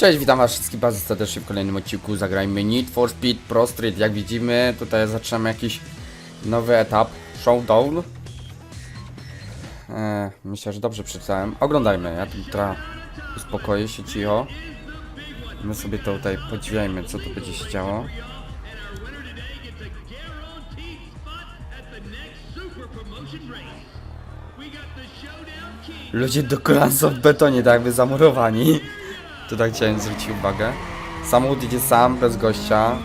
Cześć, witam was wszystkich bardzo serdecznie w kolejnym odcinku Zagrajmy Need for Speed Pro Street. Jak widzimy, tutaj zaczynamy jakiś nowy etap Showdown. E, Myślę, że dobrze przeczytałem. Oglądajmy, ja tu teraz uspokoję się cicho. My sobie to tutaj podziwiajmy, co tu będzie się działo. Ludzie do kolan są w betonie, tak jakby zamurowani to tak chciałem zwrócić uwagę. Samochód idzie sam, bez gościa.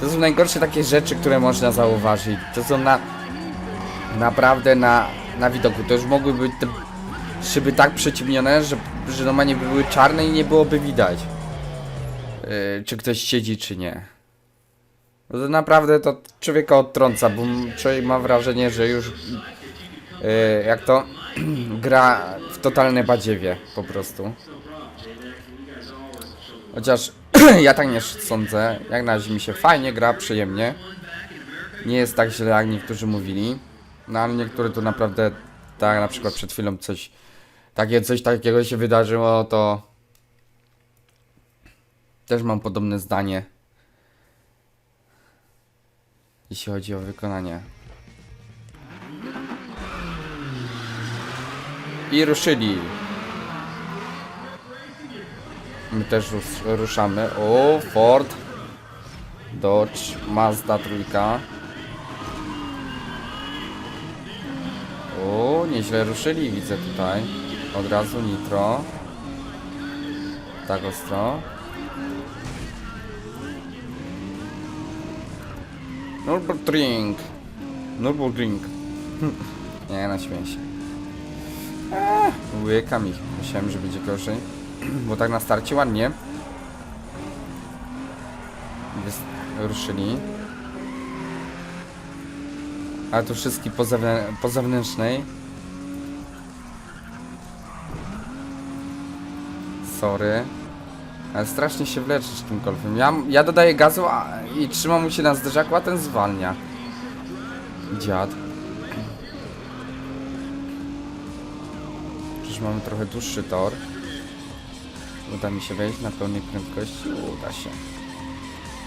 To są najgorsze takie rzeczy, które można zauważyć. To są na... Naprawdę na, na widoku. To już mogły być te szyby tak przyciemnione, że, że normalnie by były czarne i nie byłoby widać. Yy, czy ktoś siedzi, czy nie. No to naprawdę to człowieka odtrąca, bo człowiek ma wrażenie, że już yy, jak to gra w totalne badziewie po prostu. Chociaż ja tak nie sądzę. Jak na razie mi się fajnie gra, przyjemnie. Nie jest tak źle jak niektórzy mówili. No ale niektórzy to naprawdę tak na przykład przed chwilą coś takie coś takiego się wydarzyło, to też mam podobne zdanie. Jeśli chodzi o wykonanie. I ruszyli. My też rus ruszamy. O, Ford. Dodge, Mazda trójka. O, nieźle ruszyli, widzę tutaj. Od razu nitro. Tak ostro. Nürburgring. Nürburgring. Nie, na śmieję się. Eee, łykam ich. Myślałem, że będzie gorzej. Bo tak na starcie ładnie. Ruszyli. Ale tu wszystkie po, zewnę- po zewnętrznej. Sorry. Ale strasznie się wleczysz tym golfem. Ja, ja dodaję gazu a, i trzymam mu się na zderzaku, a ten zwalnia. Dziad. Przecież mamy trochę dłuższy tor. Uda mi się wejść na pełnej prędkości? Uda się.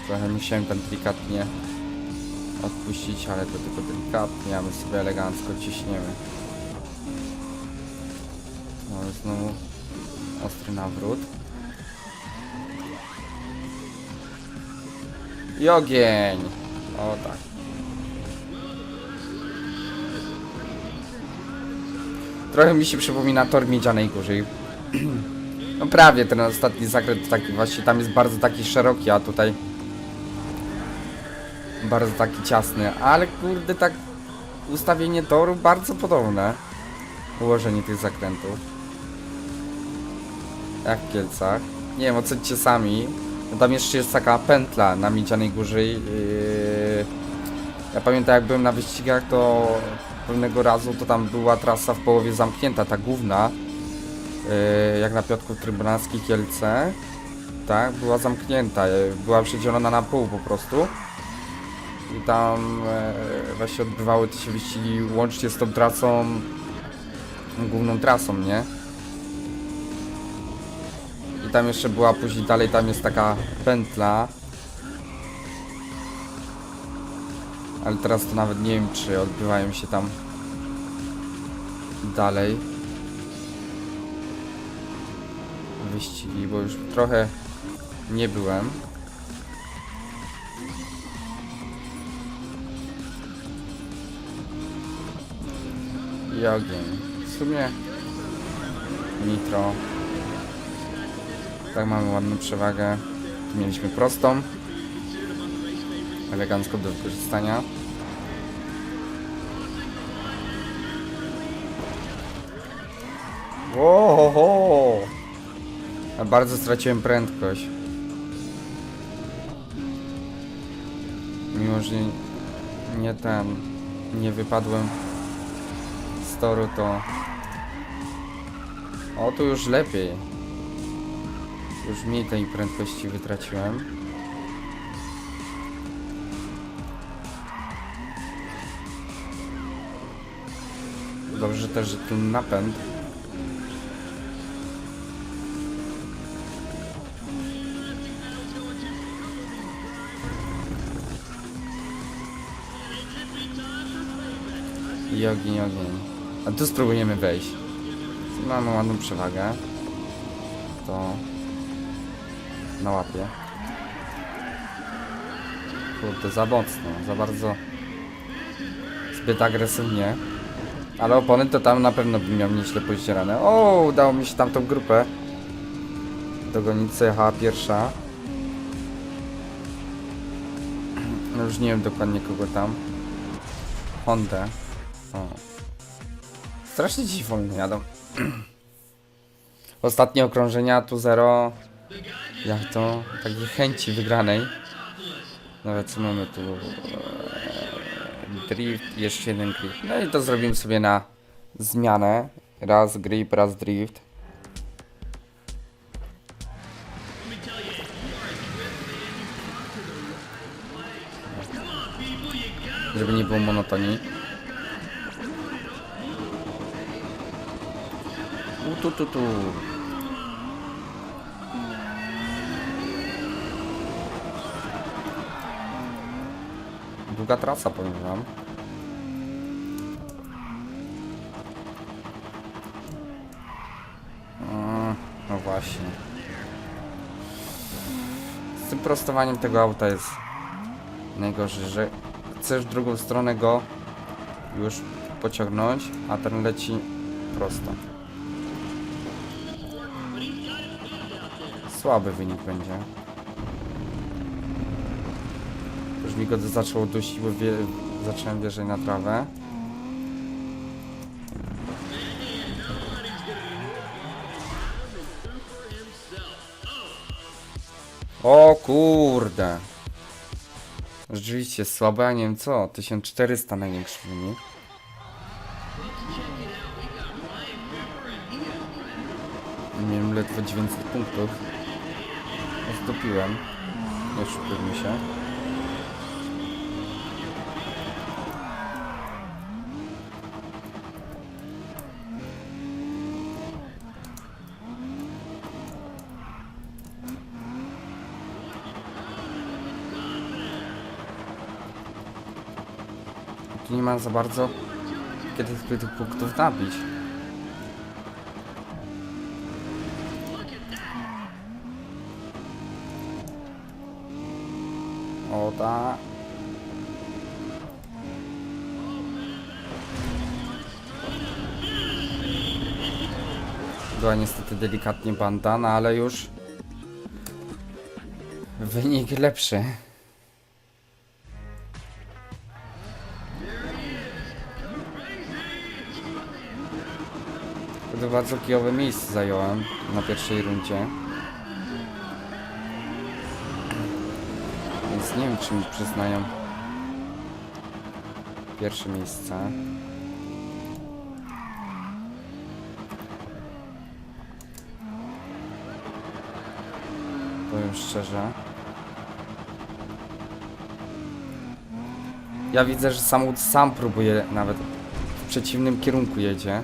Trochę musiałem tam delikatnie odpuścić, ale to tylko delikatnie, a my sobie elegancko ciśniemy. No znowu ostry nawrót. I ogień. O tak. Trochę mi się przypomina tor Miedzianej Góry. No prawie ten ostatni zakręt taki właśnie tam jest bardzo taki szeroki, a tutaj bardzo taki ciasny, ale kurde tak ustawienie toru bardzo podobne. Ułożenie tych zakrętów. Jak w Kielcach. Nie wiem, ocencie sami. Tam jeszcze jest taka pętla na Miedzianej Górze. Yy... Ja pamiętam jak byłem na wyścigach, to pewnego razu to tam była trasa w połowie zamknięta, ta główna. Yy, jak na Piotrków Trybunalski Kielce. Tak, była zamknięta. yy, Była przedzielona na pół po prostu. I tam właśnie odbywały te się wyścigi łącznie z tą trasą, główną trasą, nie? Tam jeszcze była później dalej, tam jest taka pętla. Ale teraz to nawet nie wiem, czy odbywają się tam dalej wyścigi, bo już trochę nie byłem. I ogień. W sumie nitro. Tak mamy ładną przewagę. Tu mieliśmy prostą. Elegancko do wykorzystania. Ohoho! A bardzo straciłem prędkość. Mimo, że nie ten, nie wypadłem z toru, to... O, tu już lepiej. Już mniej tej prędkości wytraciłem. Dobrze też, że ten napęd. I ogień, ogień. A tu spróbujemy wejść. Mamy ładną przewagę. To na łapie. Kurde, za mocno, za bardzo zbyt agresywnie. Ale opony to tam na pewno bym miał nieźle pościerane. O, udało mi się tam tą grupę dogonić, jechała pierwsza. No już nie wiem dokładnie kogo tam. Hondę. O. Strasznie dziś wolno jadą. Ostatnie okrążenia tu zero. Jak to? Takiej chęci wygranej. Nawet co mamy tu? Eee, Drift, jeszcze jeden grip. No i to zrobimy sobie na zmianę. Raz grip, raz drift. Żeby nie było monotonii. U tu tu tu. Długa trasa, powiem wam. Mm, No właśnie. Z tym prostowaniem tego auta jest najgorzej, że chcesz drugą stronę go już pociągnąć, a ten leci prosto. Słaby wynik będzie. Już mi go zaczęło dusić, bo wie, zacząłem wjeżdżać na trawę. O kurde. Rzeczywiście słabe, a nie wiem co, 1400 największy wynik. Miałem ledwo 900 punktów. Zdopiłem. Nie szukujmy się. Tu nie ma za bardzo kiedy tych punktów nabić. O tak. Była niestety delikatnie bandana, ale już wynik lepszy. Bardzo kijowe miejsce zająłem na pierwszej rundzie. Więc nie wiem, czy mi przyznają pierwsze miejsce. Powiem szczerze. Ja widzę, że samochód sam próbuje nawet w przeciwnym kierunku jedzie.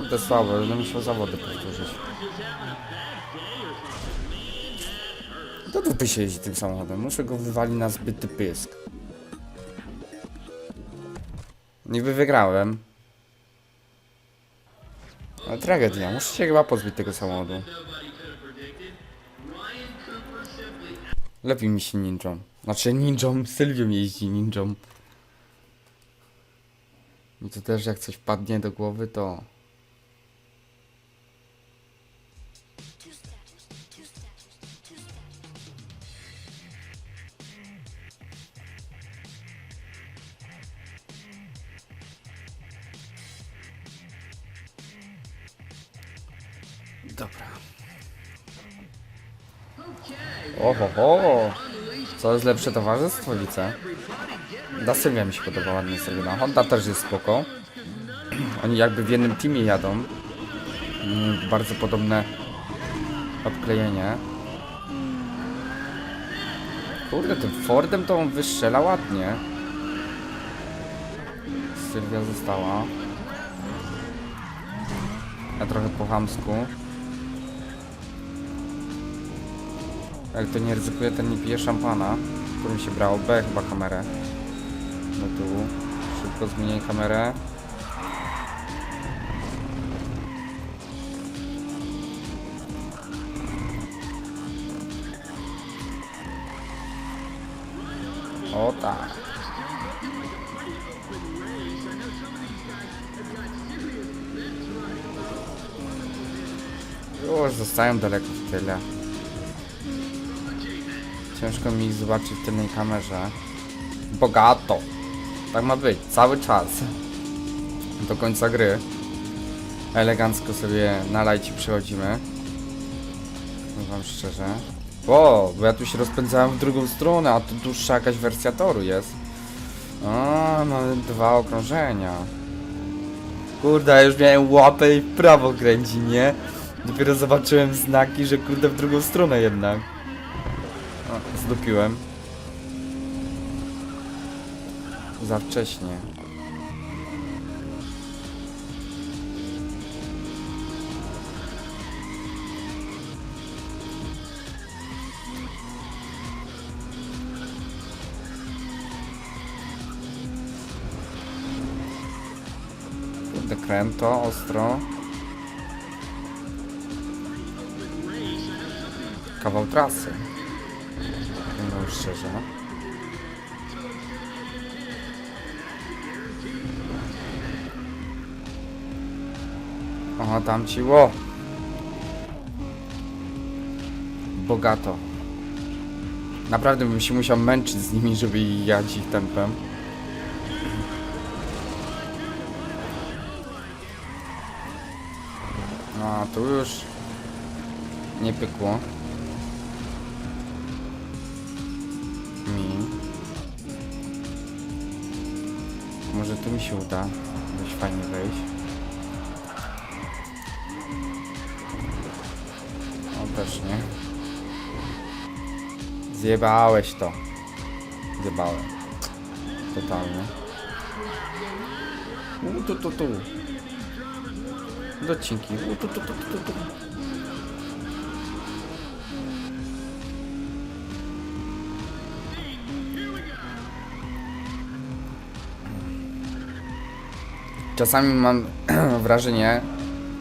Kurde słabo, będę musiał zawody powtórzyć. Do dupy się jeździ tym samochodem, muszę go wywalić na zbyty pysk. Niby wygrałem. Ale tragedia, muszę się chyba pozbyć tego samochodu. Lepiej mi się ninją. Znaczy ninją, Sylwią jeździ ninją. I to też jak coś wpadnie do głowy, to Dobra. Oho, ho. Co jest lepsze towarzystwo, widzę? Da Sylwia mi się podoba ładnie zrobiona. Honda też jest spoko. Oni jakby w jednym teamie jadą. Mm, Bardzo podobne obklejenie. Kurde, tym Fordem to on wystrzela ładnie. Sylwia została. Ja trochę po chamsku. Jak to nie ryzykuje, ten nie pije szampana, którym się brało. B chyba kamerę. No tu. Szybko zmieniaj kamerę. O tak. Już zostają daleko w tyle. Ciężko mi zobaczyć w tylnej kamerze. Bogato. Tak ma być, cały czas. Do końca gry. Elegancko sobie na lajcie przechodzimy. Wam szczerze. O, bo ja tu się rozpędzałem w drugą stronę, a tu dłuższa jakaś wersja toru jest. O, mamy dwa okrążenia. Kurde, już miałem łapę i prawo kręci, nie? Dopiero zobaczyłem znaki, że kurde w drugą stronę jednak. Zdupiłem. Za wcześnie. Kurde, kręto, ostro. Kawał trasy. Szczerze. O, tam ci ło. Bogato. Naprawdę bym się musiał męczyć z nimi, żeby jechać ich tempem. No, a tu już nie pykło. Może tu mi się uda dość fajnie wejść. O, też nie. Zjebałeś to. Zjebałem. Totalnie. U, tu, tu, tu. Docinki. U, tu, tu, tu, tu, tu. Czasami mam wrażenie,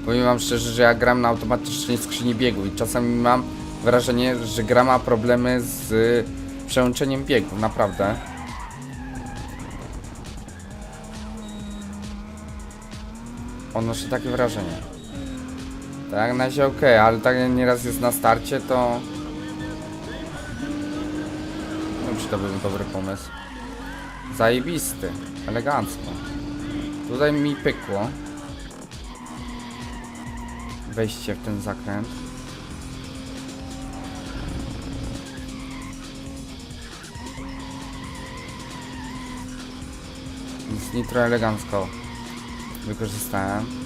powiem wam szczerze, że ja gram na automatycznej skrzyni biegu i czasami mam wrażenie, że gra ma problemy z przełączeniem biegu, naprawdę. Odnoszę takie wrażenie. Tak na razie ok, ale tak nieraz jest na starcie, to... Nie wiem, czy to był dobry pomysł. Zajebisty, elegancko. Tutaj mi pykło. Wejście w ten zakręt. Więc nitro elegancko wykorzystałem.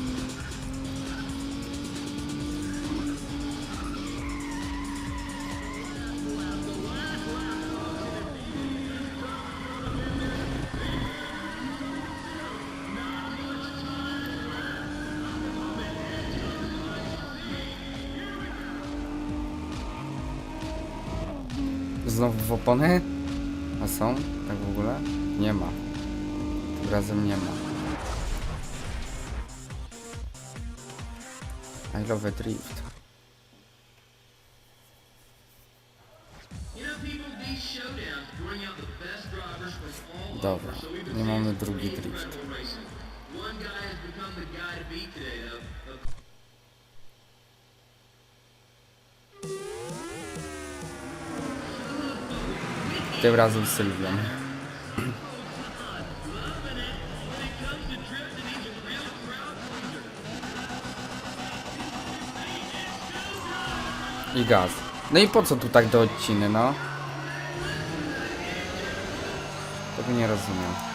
Opony? A są? Tak w ogóle? Nie ma. Tym razem nie ma. I love a drift. Tym razem z Sylwią. I gaz. No i po co tu tak do odciny, no? Tego nie rozumiem.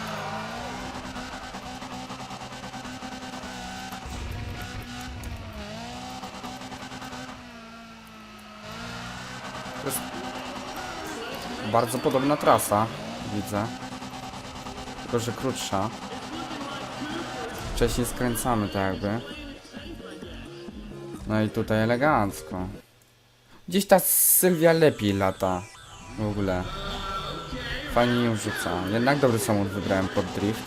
Bardzo podobna trasa, widzę. Tylko, że krótsza. Wcześniej skręcamy tak jakby. No i tutaj elegancko. Gdzieś ta Sylwia lepiej lata. W ogóle. Fajnie ją rzuca. Jednak dobry samochód wybrałem pod drift.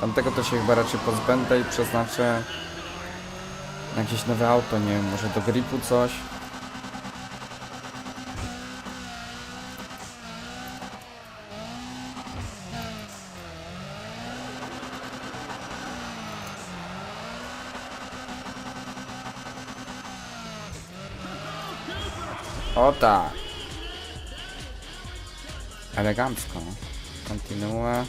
Tamtego to się chyba raczej pozbędę i przeznaczę na jakieś nowe auto, nie wiem, może do gripu coś. O tak. Elegancko. Kontynuuję.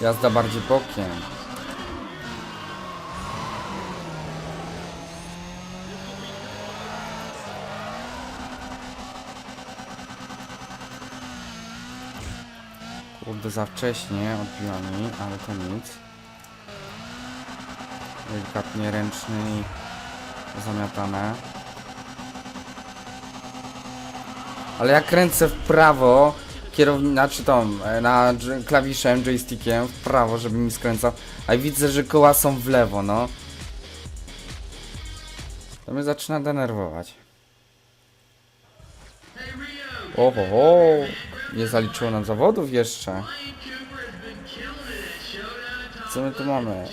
Jazda bardziej bokiem. Kurde, za wcześnie mi, ale to nic. Delikatnie ręczny i zamiatane. Ale jak kręcę w prawo, kierowni... znaczy tą, e, na klawiszem, joystickiem w prawo, żeby mi skręcał, a widzę, że koła są w lewo, no. To mnie zaczyna denerwować. Hey Rio, Oho, ho, nie zaliczyło nam zawodów jeszcze. Co my tu mamy?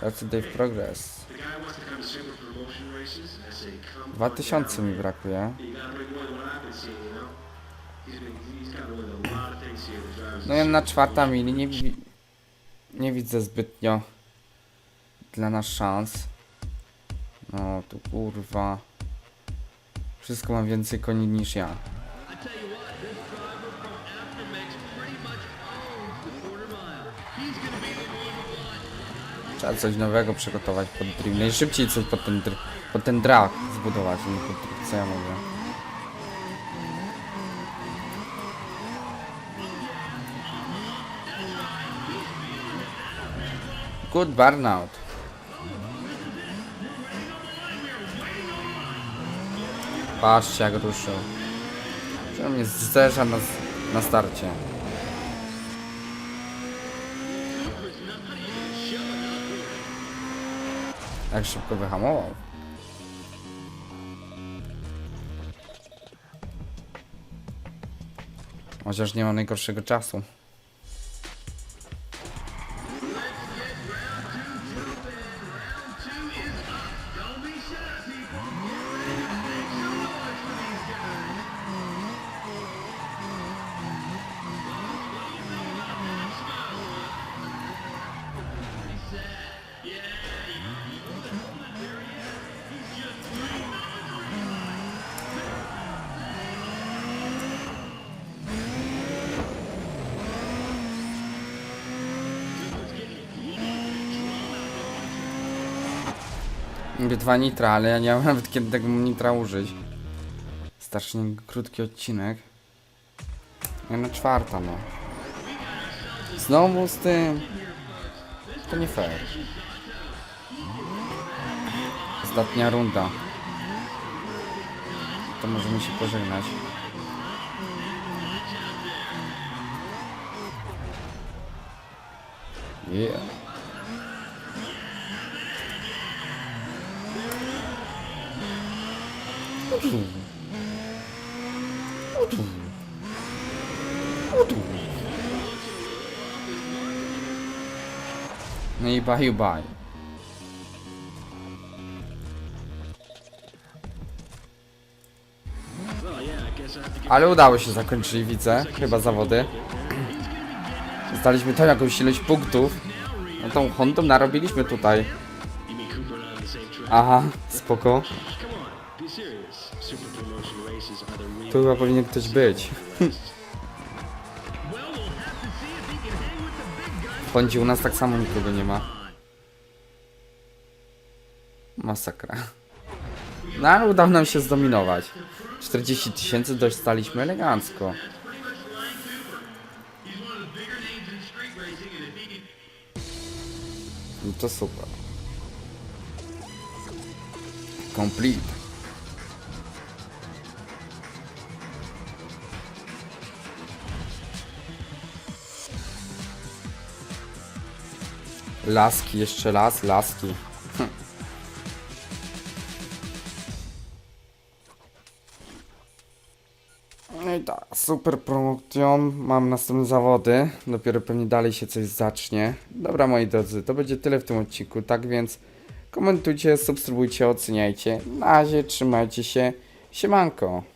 Far? That's of progress. The guy wants to come to super promotion races. I say, come 2000 on mi brakuje. No ja na czwarta mili nie, nie widzę zbytnio dla nas szans. No tu kurwa. Wszystko ma więcej koni niż ja. Trzeba coś nowego przygotować pod drift. Najszybciej coś pod ten, pod ten drag zbudować, nie pod drift, co ja mówię. Good burnout. Patrzcie jak ruszył. Że mnie zderza na, na starcie. Jak szybko wyhamował. Chociaż nie mam najgorszego czasu. Niby dwa nitra, ale ja nie mam nawet kiedy tego nitra użyć. Strasznie krótki odcinek. Jedna czwarta, no. Znowu z tym. To nie fair. Ostatnia runda. To możemy się pożegnać. Yeah. I have to get Ale udało się zakończyć, widzę, chyba zawody. Zdaliśmy tam jakąś ilość punktów. No tą Hondą narobiliśmy tutaj. You mean Tu chyba powinien ktoś być. Bądź u nas tak samo nikogo nie ma. Masakra. No ale udało nam się zdominować. 40 tysięcy dostaliśmy elegancko. No to super. Complete. Laski, jeszcze las, laski. Hm. No i tak, super promotion. Mam następne zawody. Dopiero pewnie dalej się coś zacznie. Dobra, moi drodzy, to będzie tyle w tym odcinku. Tak więc komentujcie, subskrybujcie, oceniajcie. Na razie, trzymajcie się. Siemanko.